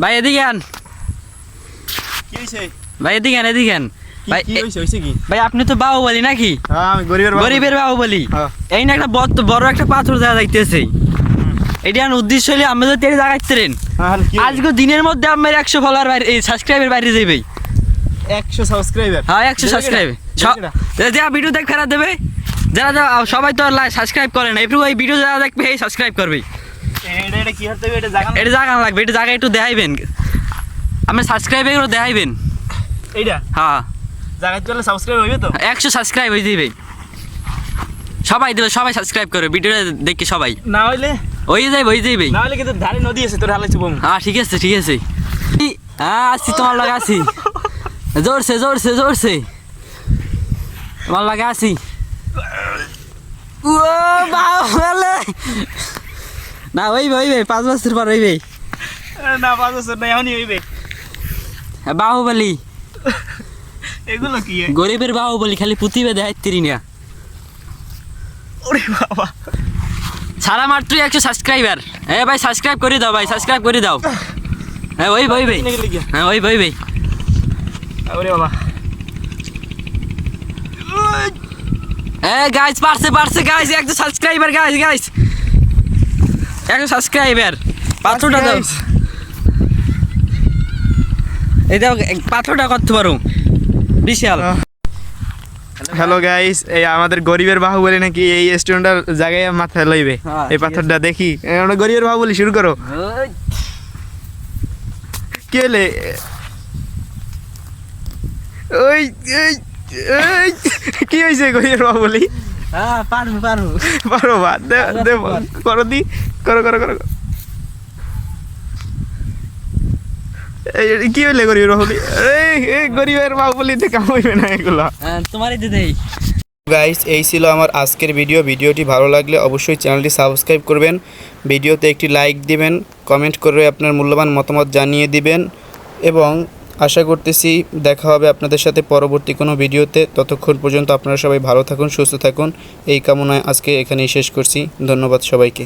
ভাই এদিকে আন। কি হইছে? ভাই এদিকে আন এদিকে আন। ভাই আপনি তো বাহুবলী নাকি? হ্যাঁ গরিবের বাহুবলী। হ্যাঁ। এই না একটা বড় একটা পাথর দেখা যাইতেছে। এটা উদ্দেশ্য হলে আমরা তো কি হইছে? আজকে দিনের মধ্যে আমার একশো ফলোয়ার বাইরে এই সাবস্ক্রাইবের বাইরে যাবে 100 সাবস্ক্রাইবার হ্যাঁ একশো সাবস্ক্রাইব যারা ভিডিও দেখ ফেরা দেবে। যারা সবাই তো লাইক সাবস্ক্রাইব করে না। একটু এই ভিডিও যারা দেখবে সাবস্ক্রাইব করবে। এটা জায়গা লাগবে এটা জায়গা একটু দেখাইবেন। আমি সাবস্ক্রাইবে করে দেখাইবেন। এইটা? হ্যাঁ। জায়গা চলে সাবস্ক্রাইব হইবে তো? একশো সাবস্ক্রাইব হয়ে যাবে সবাই দেবে সবাই সাবস্ক্রাইব করে ভিডিওটা দেখে সবাই। না হইলে? ওই যাইবে ওই যাইবে। না হইলে কিন্তু ধারে নদী আছে তোর হ্যাঁ ঠিক আছে ঠিক আছে। হ্যাঁ আসছি তোমার লাগে আসি জোরছে জোরছে জোরছে। তোমার লাগে আসি ও বাবা না ওইবে ওইবে পাঁচ বছর পর ওইবে না পাঁচ বছর না এমনই হইবে বাহুবলি। এগুলো কি গরিবের বাহুবলি খালি পুঁতিবে দেয় তিরি না ওরে বাবা। সারা মাত্র একশো সাবস্ক্রাইবার হ্যাঁ ভাই সাবস্ক্রাইব করে দাও ভাই সাবস্ক্রাইব করে দাও। হ্যাঁ ওই ভাই কি হ্যাঁ ওই বই ভাই। ওরে বাবা। হ্যাঁ গাইস পারছে পারছে গাইস একশো সাবস্ক্রাইবার গাইস গাইস একশো সাবস্ক্রাইবার পাথরটা দাও। এই দাও পাথরটা করতে পারো। বিশাল। হ্যালো গাইস এই আমাদের গরিবের বাহুবলী নাকি এই স্টুডেন্টটার জায়গায় মাথায় লইবে। হ্যাঁ, এই পাথরটা দেখি। আমরা গরিবের বাহুবলী শুরু করো। কি হলে ওই কি হয়েছে গরিবের বাহুবলী? হ্যাঁ পারব পারব। পারো বা করো দি করো করো করো কি হইলে গরিবের বাহুবলী এই গরিবের বাহুবলীতে কামাইবে না এগুলো? হ্যাঁ তোমারই দিদি গাইস এই ছিল আমার আজকের ভিডিও ভিডিওটি ভালো লাগলে অবশ্যই চ্যানেলটি সাবস্ক্রাইব করবেন। ভিডিওতে একটি লাইক দিবেন। কমেন্ট করে আপনার মূল্যবান মতামত জানিয়ে দিবেন। এবং আশা করতেছি দেখা হবে আপনাদের সাথে পরবর্তী কোনো ভিডিওতে। ততক্ষণ পর্যন্ত আপনারা সবাই ভালো থাকুন, সুস্থ থাকুন। এই কামনায় আজকে এখানেই শেষ করছি। ধন্যবাদ সবাইকে।